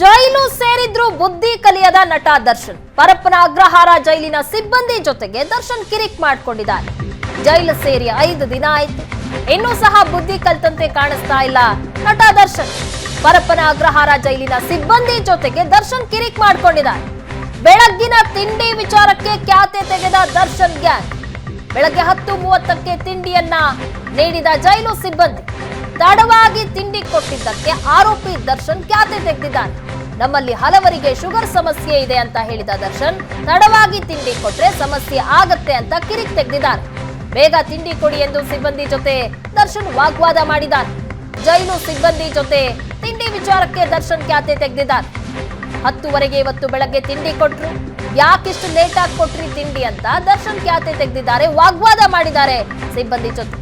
ಜೈಲು ಸೇರಿದ್ರು ಬುದ್ಧಿ ಕಲಿಯದ ನಟ ದರ್ಶನ್. ಪರಪ್ಪನ ಅಗ್ರಹಾರ ಜೈಲಿನ ಸಿಬ್ಬಂದಿ ಜೊತೆಗೆ ದರ್ಶನ್ ಕಿರಿಕ್ ಮಾಡ್ಕೊಂಡಿದ್ದಾರೆ. ಜೈಲು ಸೇರಿ ಐದು ದಿನ ಆಯ್ತು. ಇನ್ನೂ ಸಹ ಬುದ್ಧಿ ಕಲ್ತಂತೆ ಕಾಣಿಸ್ತಾ ಇಲ್ಲ ನಟ ದರ್ಶನ್. ಪರಪ್ಪನ ಅಗ್ರಹಾರ ಜೈಲಿನ ಸಿಬ್ಬಂದಿ ಜೊತೆಗೆ ದರ್ಶನ್ ಕಿರಿಕ್ ಮಾಡಿಕೊಂಡಿದ್ದಾರೆ. ಬೆಳಗ್ಗಿನ ತಿಂಡಿ ವಿಚಾರಕ್ಕೆ ಖ್ಯಾತೆ ತೆಗೆದ ದರ್ಶನ್ ಗ್ಯಾಂಗ್. ಬೆಳಗ್ಗೆ ಹತ್ತು ಮೂವತ್ತಕ್ಕೆ ತಿಂಡಿಯನ್ನ ನೀಡಿದ ಜೈಲು ಸಿಬ್ಬಂದಿ. ತಡವಾಗಿ ತಿಂಡಿ ಕೊಟ್ಟಿದ್ದಕ್ಕೆ ಆರೋಪಿ ದರ್ಶನ್ ಖ್ಯಾತೆ ತೆಗೆದಿದ್ದಾನೆ. ನಮ್ಮಲ್ಲಿ ಹಲವರಿಗೆ ಶುಗರ್ ಸಮಸ್ಯೆ ಇದೆ ಅಂತ ಹೇಳಿದ ದರ್ಶನ್, ತಡವಾಗಿ ತಿಂಡಿ ಕೊಟ್ರೆ ಸಮಸ್ಯೆ ಆಗತ್ತೆ ಅಂತ ಕಿರಿಕ್ ತೆಗೆದಿದ್ದಾರೆ ಬೇಗ ತಿಂಡಿ ಕೊಡಿ ಎಂದು ಸಿಬ್ಬಂದಿ ಜೊತೆ ದರ್ಶನ್ ವಾಗ್ವಾದ ಮಾಡಿದ್ದಾರೆ ಜೈಲು ಸಿಬ್ಬಂದಿ ಜೊತೆ ತಿಂಡಿ ವಿಚಾರಕ್ಕೆ ದರ್ಶನ್ ಖ್ಯಾತೆ ತೆಗೆದಿದ್ದಾರೆ ಹತ್ತುವರೆಗೆ ಇವತ್ತು ಬೆಳಗ್ಗೆ ತಿಂಡಿ ಕೊಟ್ರು. ಯಾಕಿಷ್ಟು ಲೇಟ್ ಆಗಿ ಕೊಟ್ರಿ ತಿಂಡಿ ಅಂತ ದರ್ಶನ್ ಖ್ಯಾತೆ ತೆಗೆದಿದ್ದಾರೆ, ವಾಗ್ವಾದ ಮಾಡಿದ್ದಾರೆ ಸಿಬ್ಬಂದಿ ಜೊತೆ.